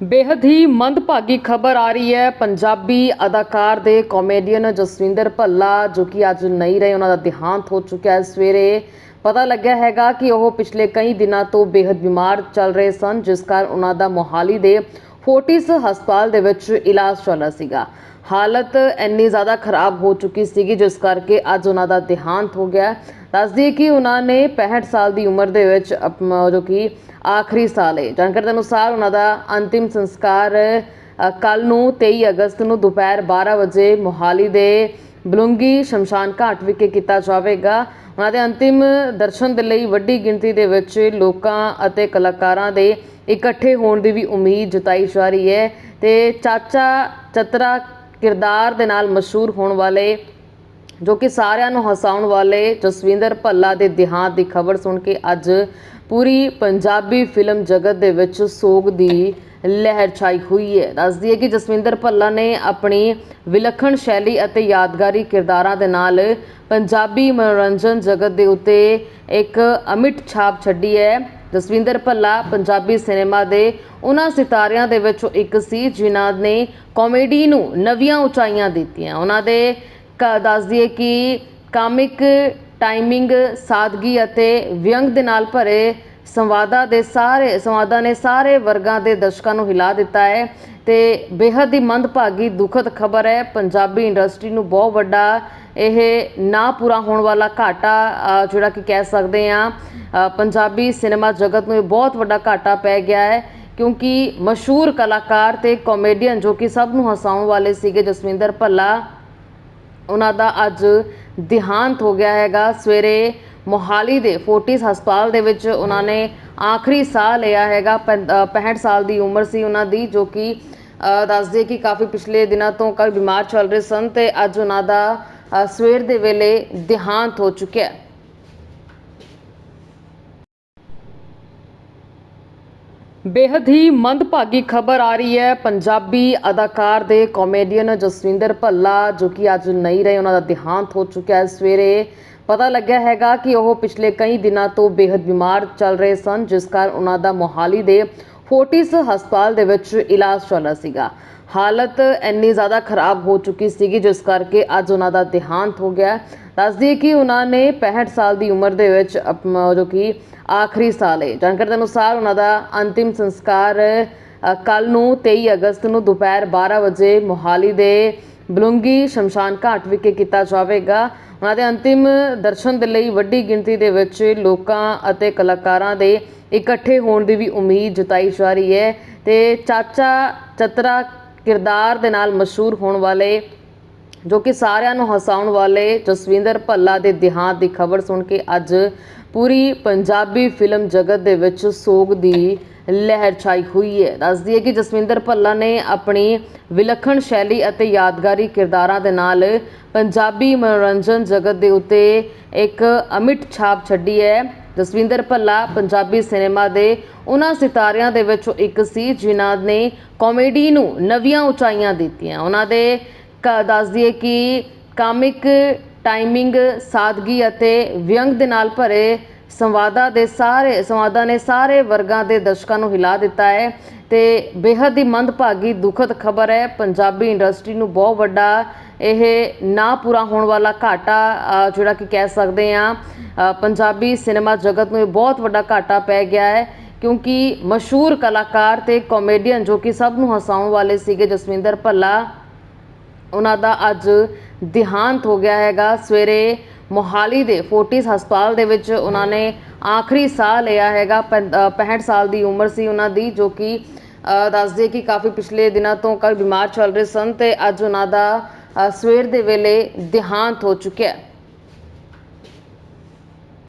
ਬੇहद ਹੀ ਮੰਦਭਾਗੀ ਖਬਰ ਆ ਰਹੀ ਹੈ। ਪੰਜਾਬੀ ਅਦਾਕਾਰ ਦੇ ਕਾਮੇਡੀਅਨ ਜਸਵਿੰਦਰ ਭੱਲਾ, ਜੋ ਕਿ ਅੱਜ ਨਹੀਂ ਰਹੇ, ਉਹਨਾਂ ਦਾ ਦੇਹਾਂਤ ਹੋ ਚੁੱਕਿਆ ਹੈ। ਸਵੇਰੇ ਪਤਾ ਲੱਗਿਆ ਹੈਗਾ ਕਿ ਉਹ ਪਿਛਲੇ ਕਈ ਦਿਨਾਂ ਤੋਂ ਬੇहद ਬਿਮਾਰ ਚੱਲ ਰਹੇ ਸਨ, ਜਿਸ ਕਾਰਨ ਉਹਨਾਂ ਦਾ ਮੋਹਾਲੀ ਦੇ ਫੋਰਟਿਸ ਹਸਪਤਾਲ ਦੇ ਵਿੱਚ ਇਲਾਜ ਚੱਲ ਰਿਹਾ ਸੀਗਾ। ਹਾਲਤ ਇੰਨੀ ਜ਼ਿਆਦਾ ਖਰਾਬ ਹੋ ਚੁੱਕੀ ਸੀਗੀ, ਜਿਸ ਕਰਕੇ ਅੱਜ ਉਹਨਾਂ ਦਾ ਦੇਹਾਂਤ ਹੋ ਗਿਆ। ਦੱਸਦੀ ਕਿ ਉਹਨਾਂ ਨੇ 65 ਸਾਲ ਦੀ ਉਮਰ ਦੇ ਵਿੱਚ ਅਪ- ਜੋ ਕਿ ਆਖਰੀ ਸਾਲ ਹੈ। ਜਾਣਕਾਰੀ ਦੇ ਅਨੁਸਾਰ ਉਹਨਾਂ ਦਾ ਅੰਤਿਮ ਸੰਸਕਾਰ ਕੱਲ ਨੂੰ 23 ਅਗਸਤ ਨੂੰ ਦੁਪਹਿਰ 12 ਵਜੇ ਮੋਹਾਲੀ ਦੇ ਬਲੁੰਗੀ ਸ਼ਮਸ਼ਾਨ ਘਾਟ ਵਿਖੇ ਕੀਤਾ ਜਾਵੇਗਾ। ਉਹਨਾਂ ਦੇ ਅੰਤਿਮ ਦਰਸ਼ਨ ਦੇ ਲਈ ਵੱਡੀ ਗਿਣਤੀ ਦੇ ਵਿੱਚ ਲੋਕਾਂ ਅਤੇ ਕਲਾਕਾਰਾਂ ਦੇ ਇਕੱਠੇ ਹੋਣ ਦੀ ਵੀ ਉਮੀਦ ਜਤਾਈ ਜਾ ਰਹੀ ਹੈ ਤੇ ਚਾਚਾ ਚਤਰਾ ਕਿਰਦਾਰ ਦੇ ਨਾਲ ਮਸ਼ਹੂਰ ਹੋਣ ਵਾਲੇ ਜੋ ਕਿ ਸਾਰਿਆਂ ਨੂੰ ਹਸਾਉਣ ਵਾਲੇ ਜਸਵਿੰਦਰ ਭੱਲਾ ਦੇ ਦੇਹਾਂਤ ਦੀ ਖਬਰ ਸੁਣ ਕੇ ਅੱਜ ਪੂਰੀ ਪੰਜਾਬੀ ਫਿਲਮ ਜਗਤ ਦੇ ਵਿੱਚ ਸੋਗ ਦੀ ਲਹਿਰ ਛਾਈ ਹੋਈ ਹੈ। ਦੱਸਦੀ ਹੈ ਕਿ ਜਸਵਿੰਦਰ ਭੱਲਾ ਨੇ ਆਪਣੀ ਵਿਲੱਖਣ ਸ਼ੈਲੀ ਅਤੇ ਯਾਦਗਾਰੀ ਕਿਰਦਾਰਾਂ ਦੇ ਨਾਲ ਪੰਜਾਬੀ ਮਨੋਰੰਜਨ ਜਗਤ ਦੇ ਉੱਤੇ ਇੱਕ ਅਮਿਟ ਛਾਪ ਛੱਡੀ ਹੈ। ਜਸਵਿੰਦਰ ਭੱਲਾ ਪੰਜਾਬੀ ਸਿਨੇਮਾ ਦੇ ਉਹਨਾਂ ਸਿਤਾਰਿਆਂ ਦੇ ਵਿੱਚੋਂ ਇੱਕ ਸੀ, ਜਿਨ੍ਹਾਂ ਨੇ ਕਾਮੇਡੀ ਨੂੰ ਨਵੀਆਂ ਉਚਾਈਆਂ ਦਿੱਤੀਆਂ। ਉਹਨਾਂ ਦੇ ਕ- ਦੱਸ ਦਈਏ ਕਿ ਕਾਮਿਕ ਟਾਈਮਿੰਗ, ਸਾਦਗੀ ਅਤੇ ਵਿਅੰਗ ਦੇ ਨਾਲ ਭਰੇ ਸੰਵਾਦਾਂ ਦੇ ਸਾਰੇ, ਸੰਵਾਦਾਂ ਨੇ ਸਾਰੇ ਵਰਗਾਂ ਦੇ ਦਰਸ਼ਕਾਂ ਨੂੰ ਹਿਲਾ ਦਿੱਤਾ ਹੈ ਤੇ ਬੇहद ਹੀ ਮੰਦਭਾਗੀ, ਦੁਖਦ ਖਬਰ ਹੈ। ਪੰਜਾਬੀ ਇੰਡਸਟਰੀ ਨੂੰ ਬਹੁਤ ਵੱਡਾ ਇਹ ਨਾ ਪੂਰਾ ਹੋਣ ਵਾਲਾ ਘਾਟਾ ਜਿਹੜਾ ਕਿ ਕਹਿ ਸਕਦੇ ਆ ਪੰਜਾਬੀ ਸਿਨੇਮਾ ਜਗਤ ਨੂੰ ਇਹ ਬਹੁਤ ਵੱਡਾ ਘਾਟਾ ਪੈ ਗਿਆ ਹੈ ਕਿਉਂਕਿ ਮਸ਼ਹੂਰ ਕਲਾਕਾਰ ਤੇ ਕਾਮੇਡੀਅਨ ਜੋ ਕਿ ਸਭ ਨੂੰ ਹਸਾਉਣ ਵਾਲੇ ਸੀਗੇ ਜਸਵਿੰਦਰ ਭੱਲਾ, ਉਹਨਾਂ ਦਾ ਅੱਜ ਦੇਹਾਂਤ ਹੋ ਗਿਆ ਹੈਗਾ। ਸਵੇਰੇ ਮੋਹਾਲੀ ਦੇ ਫੋਰਟਿਸ ਹਸਪਤਾਲ ਦੇ ਵਿੱਚ ਉਹਨਾਂ ਨੇ ਆਖਰੀ ਸਾਹ ਲਿਆ ਹੈਗਾ ਪੈਂ- ਅ, 65 ਸਾਲ ਦੀ ਉਮਰ ਸੀ ਉਹਨਾਂ ਦੀ ਜੋ ਕਿ ਅ, ਦੱਸਦੇ ਕਿ ਕਾਫੀ ਪਿਛਲੇ ਦਿਨਾਂ ਤੋਂ ਕਾਫੀ ਬਿਮਾਰ ਚੱਲ ਰਹੇ ਸਨ ਤੇ ਅੱਜ ਉਹਨਾਂ ਦਾ ਸਵੇਰ ਦੇ ਵੇਲੇ ਦੇਹਾਂਤ ਹੋ ਚੁੱਕਿਆ ਹੈ। ਬੇहद ਹੀ ਮੰਦਭਾਗੀ ਖਬਰ ਆ ਰਹੀ ਹੈ ਪੰਜਾਬੀ ਅਦਾਕਾਰ ਦੇ ਕਾਮੇਡੀਅਨ ਜਸਵਿੰਦਰ ਭੱਲਾ ਜੋ ਕਿ ਅੱਜ ਨਹੀਂ ਰਹੇ ਉਹਨਾਂ ਦਾ ਦੇਹਾਂਤ ਹੋ ਚੁੱਕਿਆ ਹੈ। ਸਵੇਰੇ ਪਤਾ ਲੱਗਿਆ ਹੈਗਾ ਕਿ ਉਹ ਪਿਛਲੇ ਕਈ ਦਿਨਾਂ ਤੋਂ ਬੇहद ਬਿਮਾਰ ਚੱਲ ਰਹੇ ਸਨ, ਜਿਸ ਕਾਰਨ ਉਹਨਾਂ ਦਾ ਮੋਹਾਲੀ ਦੇ ਫੋਰਟਿਸ ਹਸਪਤਾਲ ਦੇ ਵਿੱਚ ਇਲਾਜ ਚੱਲ ਰਿਹਾ ਸੀਗਾ। ਹਾਲਤ ਇੰਨੀ ਜ਼ਿਆਦਾ ਖਰਾਬ ਹੋ ਚੁੱਕੀ ਸੀਗੀ, ਜਿਸ ਕਰਕੇ ਅੱਜ ਉਹਨਾਂ ਦਾ ਦੇਹਾਂਤ ਹੋ ਗਿਆ। ਦੱਸਦੀ ਕਿ ਉਹਨਾਂ ਨੇ 65 ਸਾਲ ਦੀ ਉਮਰ ਦੇ ਵਿੱਚ ਜੋ ਕਿ ਆਖਰੀ ਸਾਲ ਹੈ। ਜਾਣਕਾਰੀ ਦੇ ਅਨੁਸਾਰ ਉਹਨਾਂ ਦਾ ਅੰਤਿਮ ਸੰਸਕਾਰ ਕੱਲ ਨੂੰ 23 ਅਗਸਤ ਨੂੰ ਦੁਪਹਿਰ 12 ਵਜੇ ਮੋਹਾਲੀ ਦੇ ਬਲੁੰਗੀ ਸ਼ਮਸ਼ਾਨ ਘਾਟ ਵਿਖੇ ਕੀਤਾ ਜਾਵੇਗਾ। ਉਹਨਾਂ ਦੇ ਅੰਤਿਮ ਦਰਸ਼ਨ ਦੇ ਲਈ ਵੱਡੀ ਗਿਣਤੀ ਦੇ ਵਿੱਚ ਲੋਕਾਂ ਅਤੇ ਕਲਾਕਾਰਾਂ ਦੇ ਇਕੱਠੇ ਹੋਣ ਦੀ ਵੀ ਉਮੀਦ ਜਤਾਈ ਜਾ ਰਹੀ ਹੈ ਤੇ ਚਾਚਾ ਚਤਰਾ ਕਿਰਦਾਰ ਦੇ ਨਾਲ ਮਸ਼ਹੂਰ ਹੋਣ ਵਾਲੇ ਜੋ ਕਿ ਸਾਰਿਆਂ ਨੂੰ ਹਸਾਉਣ ਵਾਲੇ ਜਸਵਿੰਦਰ ਭੱਲਾ ਦੇ ਦੇਹਾਂਤ ਦੀ ਖਬਰ ਸੁਣ ਕੇ ਅੱਜ ਪੂਰੀ ਪੰਜਾਬੀ ਫਿਲਮ ਜਗਤ ਦੇ ਵਿੱਚ ਸੋਗ ਦੀ ਲਹਿਰ ਛਾਈ ਹੋਈ ਹੈ। ਦੱਸਦੀ ਹੈ ਕਿ ਜਸਵਿੰਦਰ ਭੱਲਾ ਨੇ ਆਪਣੀ ਵਿਲੱਖਣ ਸ਼ੈਲੀ ਅਤੇ ਯਾਦਗਾਰੀ ਕਿਰਦਾਰਾਂ ਦੇ ਨਾਲ ਪੰਜਾਬੀ ਮਨੋਰੰਜਨ ਜਗਤ ਦੇ ਉੱਤੇ ਇੱਕ ਅਮਿਟ ਛਾਪ ਛੱਡੀ ਹੈ। ਜਸਵਿੰਦਰ ਭੱਲਾ ਪੰਜਾਬੀ ਸਿਨੇਮਾ ਦੇ ਉਹਨਾਂ ਸਿਤਾਰਿਆਂ ਦੇ ਵਿੱਚੋਂ ਇੱਕ ਸੀ, ਜਿਨ੍ਹਾਂ ਨੇ ਕਾਮੇਡੀ ਨੂੰ ਨਵੀਆਂ ਉਚਾਈਆਂ ਦਿੱਤੀਆਂ। ਉਹਨਾਂ ਦੇ ਕ- ਦੱਸ ਦਈਏ ਕਿ ਕਾਮਿਕ ਟਾਈਮਿੰਗ, ਸਾਦਗੀ ਅਤੇ ਵਿਅੰਗ ਦੇ ਨਾਲ ਭਰੇ ਸੰਵਾਦਾਂ ਦੇ ਸਾਰੇ ਸੰਵਾਦਾਂ ਨੇ ਸਾਰੇ ਵਰਗਾਂ ਦੇ ਦਰਸ਼ਕਾਂ ਨੂੰ ਹਿਲਾ ਦਿੱਤਾ ਹੈ ਤੇ ਬੇहद ਹੀ ਮੰਦਭਾਗੀ, ਦੁਖਦ ਖਬਰ ਹੈ। ਪੰਜਾਬੀ ਇੰਡਸਟਰੀ ਨੂੰ ਬਹੁਤ ਵੱਡਾ ਇਹ ਨਾ ਪੂਰਾ ਹੋਣ ਵਾਲਾ ਘਾਟਾ ਜਿਹੜਾ ਕਿ ਕਹਿ ਸਕਦੇ ਆ ਪੰਜਾਬੀ ਸਿਨੇਮਾ ਜਗਤ ਨੂੰ ਇਹ ਬਹੁਤ ਵੱਡਾ ਘਾਟਾ ਪੈ ਗਿਆ ਹੈ ਕਿਉਂਕਿ ਮਸ਼ਹੂਰ ਕਲਾਕਾਰ ਤੇ ਕਾਮੇਡੀਅਨ ਜੋ ਕਿ ਸਭ ਨੂੰ ਹਸਾਉਣ ਵਾਲੇ ਸੀਗੇ ਜਸਵਿੰਦਰ ਭੱਲਾ, ਉਹਨਾਂ ਦਾ ਅੱਜ ਦੇਹਾਂਤ ਹੋ ਗਿਆ ਹੈਗਾ। ਸਵੇਰੇ ਮੋਹਾਲੀ ਦੇ ਫੋਰਟਿਸ ਹਸਪਤਾਲ ਦੇ ਵਿੱਚ ਉਹਨਾਂ ਨੇ ਆਖਰੀ ਸਾਹ ਲਿਆ ਹੈਗਾ। ਪੈਂ- ਅ, 65 ਸਾਲ ਦੀ ਉਮਰ ਸੀ ਉਹਨਾਂ ਦੀ ਜੋ ਕਿ ਅ, ਦੱਸਦੇ ਕਿ ਕਾਫੀ ਪਿਛਲੇ ਦਿਨਾਂ ਤੋਂ ਕਾਫੀ ਬਿਮਾਰ ਚੱਲ ਰਹੇ ਸਨ ਤੇ ਅੱਜ ਉਹਨਾਂ ਦਾ ਸਵੇਰ ਦੇ ਵੇਲੇ ਦੇਹਾਂਤ ਹੋ ਚੁੱਕਿਆ